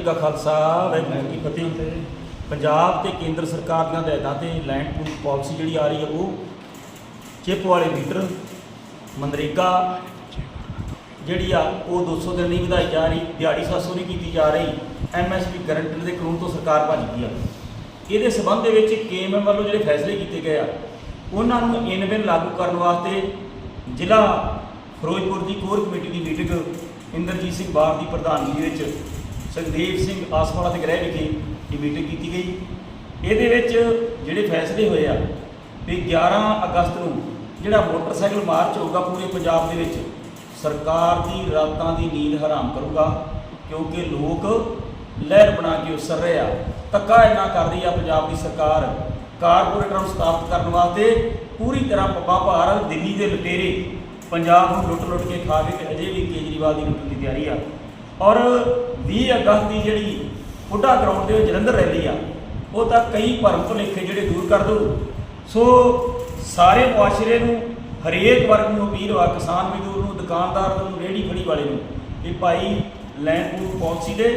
ਜੀ ਕਾ ਖਾਲਸਾ, ਵਾਹਿਗੁਰੂ ਜੀ ਕੀ ਫਤਿਹ। ਪੰਜਾਬ ਤੇ ਕੇਂਦਰ ਸਰਕਾਰ ਦੀਆਂ ਹਦਾਇਤਾਂ ਤੇ ਲੈਂਡ ਪੂਲ ਪਾਲਿਸੀ ਜਿਹੜੀ ਆ ਰਹੀ ਹੈ ਉਹ ਚਿੱਪ ਵਾਲੇ ਮੀਟਰ, ਮਨਰੇਗਾ ਜਿਹੜੀ ਆ, ਉਹ 200 ਦਿਨ ਨਹੀਂ ਵਧਾਈ ਜਾ ਰਹੀ, ਦਿਹਾੜੀ 700 ਨਹੀਂ ਕੀਤੀ ਜਾ ਰਹੀ ਐਮਐਸਪੀ ਗਰੰਟਰ ਦੇ ਕਾਨੂੰਨ ਤੋਂ ਸਰਕਾਰ ਭੱਜ ਗਈ ਆ। ਇਹਦੇ ਸਬੰਧ ਦੇ ਵਿੱਚ ਕੇਐਮਐਮ ਵੱਲੋਂ ਜਿਹੜੇ ਫੈਸਲੇ ਕੀਤੇ ਗਏ ਆ, ਉਹਨਾਂ ਨੂੰ ਇਨ ਬਿਨ ਲਾਗੂ ਕਰਨ ਵਾਸਤੇ ਜ਼ਿਲ੍ਹਾ ਫਿਰੋਜ਼ਪੁਰ ਦੀ ਕੋਰ ਕਮੇਟੀ ਦੀ ਮੀਟਿੰਗ ਇੰਦਰਜੀਤ ਸਿੰਘ ਬਾਰ ਦੀ ਪ੍ਰਧਾਨਗੀ ਵਿੱਚ ਸੁਖਦੇਵ ਸਿੰਘ ਆਸਵਾਲਾ ਦੇ ਗ੍ਰਹਿ ਵਿਖੇ ਇਹ ਮੀਟਿੰਗ ਕੀਤੀ ਗਈ। ਇਹਦੇ ਵਿੱਚ ਜਿਹੜੇ ਫੈਸਲੇ ਹੋਏ ਆ, ਵੀ 11 ਅਗਸਤ ਨੂੰ ਜਿਹੜਾ ਮੋਟਰਸਾਈਕਲ ਮਾਰਚ ਹੋਊਗਾ ਪੂਰੇ ਪੰਜਾਬ ਦੇ ਵਿੱਚ, ਸਰਕਾਰ ਦੀ ਰਾਤਾਂ ਦੀ ਨੀਂਦ ਹਰਾਮ ਕਰੂਗਾ, ਕਿਉਂਕਿ ਲੋਕ ਲਹਿਰ ਬਣਾ ਕੇ ਉਸਰ ਰਹੇ ਆ। ਧੱਕਾ ਇੰਨਾ ਕਰ ਰਹੀ ਆ ਪੰਜਾਬ ਦੀ ਸਰਕਾਰ ਕਾਰਪੋਰੇਟਰਾਂ ਨੂੰ ਸਥਾਪਿਤ ਕਰਨ ਵਾਸਤੇ। ਪੂਰੀ ਤਰ੍ਹਾਂ ਪੱਪਾ ਭਾਰ ਦਿੱਲੀ ਦੇ ਲੁਟੇਰੇ ਪੰਜਾਬ ਨੂੰ ਲੁੱਟ ਲੁੱਟ ਕੇ ਖਾ ਕੇ ਅਜੇ ਵੀ ਕੇਜਰੀਵਾਲ ਦੀ ਲੁੱਟਣ ਦੀ ਤਿਆਰੀ ਆ। ਔਰ 20 ਅਗਸਤ ਦੀ ਜਿਹੜੀ ਬੁੱਢਾ ਗਰਾਊਂਡ ਦੇ ਜਲੰਧਰ ਰੈਲੀ ਆ, ਉਹ ਤਾਂ ਕਈ ਭਰਮ ਭੁਲੇਖੇ ਜਿਹੜੇ ਦੂਰ ਕਰ ਦੋ। ਸੋ ਸਾਰੇ ਮੁਆਸ਼ਰੇ ਨੂੰ, ਹਰੇਕ ਵਰਗ ਨੂੰ ਅਪੀਲ ਵਾ ਕਿਸਾਨ ਮਜ਼ਦੂਰ ਨੂੰ, ਦੁਕਾਨਦਾਰ ਨੂੰ, ਰੇਹੜੀ ਫੜੀ ਵਾਲੇ ਨੂੰ, ਕਿ ਭਾਈ ਲੈਂਡ ਪੂਲ ਪਾਲਿਸੀ ਦੇ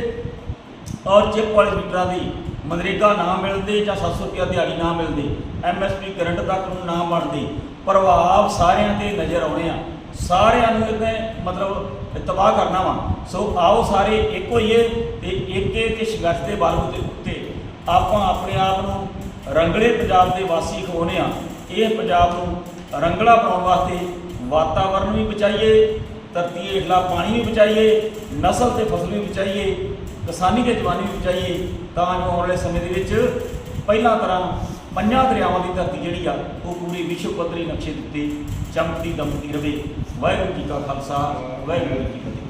ਔਰ ਚਿੱਪ ਵਾਲੇ ਮੀਟਰਾਂ ਦੀ ਮਨਰੇਗਾ ਨਾ ਮਿਲਦੇ ਜਾਂ 700 ਰੁਪਇਆ ਦਿਹਾੜੀ ਨਾ ਮਿਲਦੇ ਐਮਐਸਪੀ ਕਰੰਟ ਦਾ ਕਾਨੂੰਨ ਨਾ ਬਣਦੇ, ਪ੍ਰਭਾਵ ਸਾਰਿਆਂ ਤੇ ਨਜ਼ਰ ਆਉਣੇ ਆ। ਸਾਰਿਆਂ ਨੂੰ ਇਹਨੇ ਮਤਲਬ ਤਬਾਹ ਕਰਨਾ ਵਾ। ਸੋ ਆਓ ਸਾਰੇ ਇੱਕ ਹੋਈਏ ਤੇ ਏਕੇ ਤੇ ਸੰਘਰਸ਼ ਦੇ ਬਲ ਦੇ ਉੱਤੇ ਆਪਾਂ ਆਪਣੇ ਆਪ ਨੂੰ ਰੰਗਲੇ ਪੰਜਾਬ ਦੇ ਵਾਸੀ ਖਵਾਉਣੇ ਆ ਇਹ ਪੰਜਾਬ ਨੂੰ ਰੰਗਲਾ ਬਣਾਉਣ ਵਾਸਤੇ ਵਾਤਾਵਰਣ ਵੀ ਬਚਾਈਏ, ਧਰਤੀ ਹੇਠਲਾ ਪਾਣੀ ਵੀ ਬਚਾਈਏ, ਨਸਲ ਤੇ ਫਸਲ ਵੀ ਬਚਾਈਏ, ਕਿਸਾਨੀ ਤੇ ਜਵਾਨੀ ਵੀ ਬਚਾਈਏ, ਤਾਂ ਜੋ ਆਉਣ ਵਾਲੇ ਸਮੇਂ ਦੇ ਵਿੱਚ ਪਹਿਲਾਂ ਤਰ੍ਹਾਂ ਪੰਜਾਂ ਦਰਿਆਵਾਂ ਦੀ ਧਰਤੀ ਜਿਹੜੀ ਆ, ਉਹ ਪੂਰੇ ਵਿਸ਼ਵ ਪੱਧਰੀ ਨਕਸ਼ੇ ਦਿੱਤੇ ਉੱਤੇ ਚਮਕਦੀ ਦਮਕਦੀ ਰਵੇ। ਵਾਹਿਗੁਰੂ ਜੀ ਕਾ ਖਾਲਸਾ, ਵਾਹਿਗੁਰੂ ਜੀ ਕੀ ਫਤਿਹ।